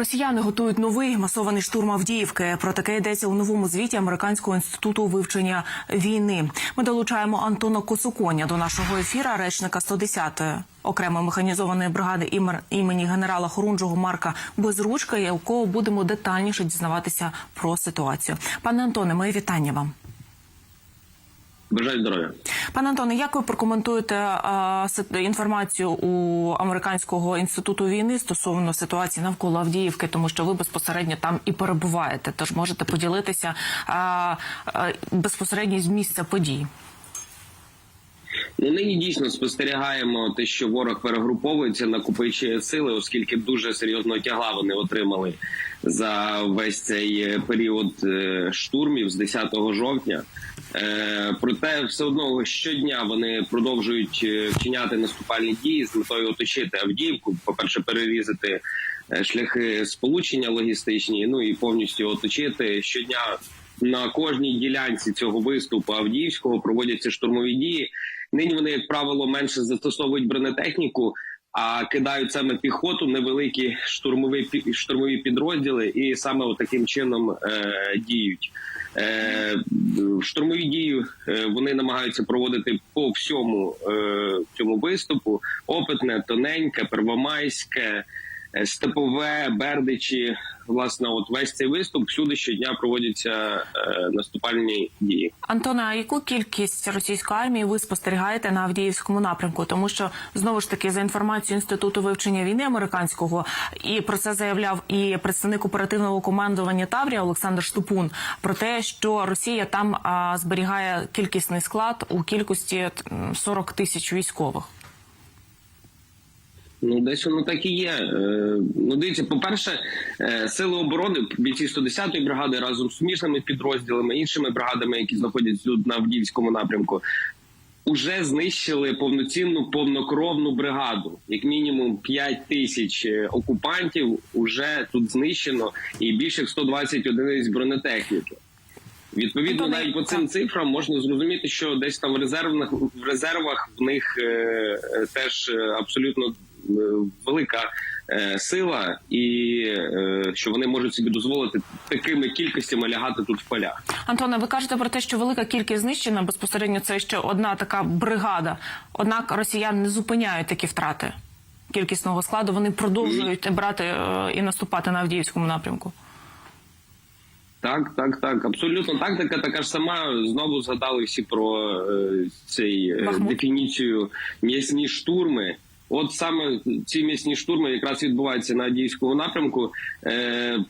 Росіяни готують новий масований штурм Авдіївки. Про таке йдеться у новому звіті Американського інституту вивчення війни. Ми долучаємо Антона Косуконя до нашого ефіра, речника 110-ї окремої механізованої бригади імені генерала Хорунжого Марка Безручка, у кого будемо детальніше дізнаватися про ситуацію. Пане Антоне, мої вітання вам. Бажаю здоров'я. Пане Антоне, як ви прокоментуєте а, інформацію у американського інституту війни стосовно ситуації навколо Авдіївки, тому що ви безпосередньо там і перебуваєте, тож можете поділитися а, а, безпосередньо з місця подій. Ну, нині дійсно спостерігаємо те, що ворог перегруповується, накопичує сили, оскільки дуже серйозно тягла вони отримали за весь цей е, період е, штурмів з 10 жовтня. Е, Проте все одно щодня вони продовжують е, вчиняти наступальні дії з метою оточити Авдіївку. По перше, перерізати е, шляхи сполучення логістичні, ну і повністю оточити щодня. На кожній ділянці цього виступу Авдіївського проводяться штурмові дії. Нині вони, як правило, менше застосовують бронетехніку, а кидають саме піхоту, невеликі штурмові штурмові підрозділи, і саме таким чином е, діють. Е, штурмові дії е, вони намагаються проводити по всьому е, цьому виступу: опитне, тоненьке, первомайське, степове, бердичі. Власне, от весь цей виступ всюди щодня проводяться е, наступальні дії. Антоне, а яку кількість російської армії ви спостерігаєте на Авдіївському напрямку? Тому що знову ж таки за інформацією інституту вивчення війни американського, і про це заявляв і представник оперативного командування Таврія Олександр Штупун про те, що Росія там а, зберігає кількісний склад у кількості м, 40 тисяч військових. Ну, десь воно так і є. Е, Ну, дивіться, по-перше, е, сили оборони бійці 110-ї бригади разом з суміжними підрозділами, іншими бригадами, які знаходяться тут на Авдіївському напрямку, уже знищили повноцінну повнокровну бригаду. Як мінімум 5 тисяч е, окупантів уже тут знищено, і більше як 120 одиниць бронетехніки. Відповідно, Антоне, навіть по цим так. цифрам можна зрозуміти, що десь там в резервних в резервах в них е, е, теж абсолютно велика е, сила, і е, що вони можуть собі дозволити такими кількостями лягати тут в полях. Антоне, ви кажете про те, що велика кількість знищена безпосередньо це ще одна така бригада. Однак росіяни не зупиняють такі втрати кількісного складу. Вони продовжують брати е, і наступати на Авдіївському напрямку. Так, так, так, абсолютно тактика така ж сама. Знову згадали всі про е, цей е, Бахмут. дефініцію м'ясні штурми. От саме ці м'ясні штурми якраз відбуваються на Адіївському напрямку. Е,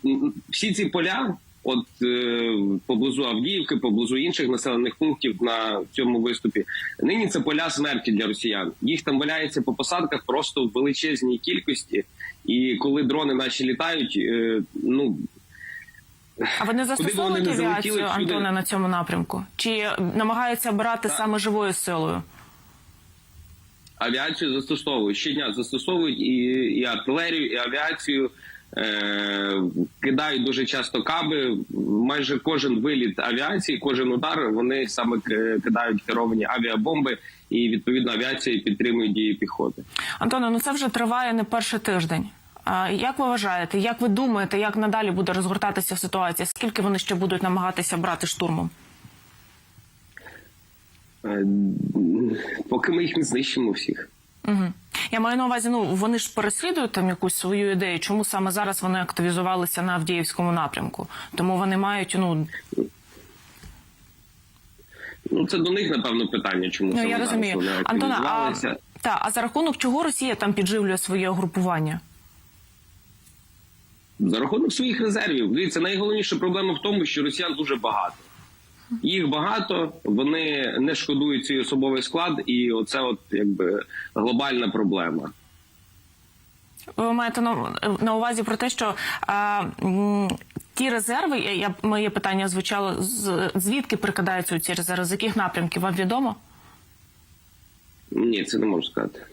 всі ці поля, от е, поблизу Авдіївки, поблизу інших населених пунктів на цьому виступі, нині це поля смерті для росіян. Їх там валяється по посадках просто в величезній кількості. І коли дрони наші літають, е, ну А вони застосовують авіацію? Антоне на цьому напрямку? Чи намагаються брати саме живою силою? Авіацію застосовують щодня застосовують і, і артилерію, і авіацію. Е, кидають дуже часто каби. Майже кожен виліт авіації, кожен удар вони саме кидають керовані авіабомби, і відповідно авіація підтримує дії піхоти. Антоне, ну це вже триває не перший тиждень. Як ви вважаєте, як ви думаєте, як надалі буде розгортатися ситуація? Скільки вони ще будуть намагатися брати штурмом? Е, поки ми їх не знищимо всіх. Угу. Я маю на увазі, ну вони ж переслідують там якусь свою ідею. Чому саме зараз вони активізувалися на Авдіївському напрямку? Тому вони мають ну Ну це до них напевно питання. Чому ну я зараз розумію. вони Антона, а, та, а за рахунок чого Росія там підживлює своє угрупування? За рахунок своїх резервів. Дивіться, найголовніша проблема в тому, що росіян дуже багато. Їх багато, вони не шкодують свій особовий склад, і оце от якби глобальна проблема. Ви маєте на, увазі про те, що а, ті резерви, я, моє питання звучало звідки прикидаються ці резерви, з яких напрямків вам відомо? Ні, це не можу сказати.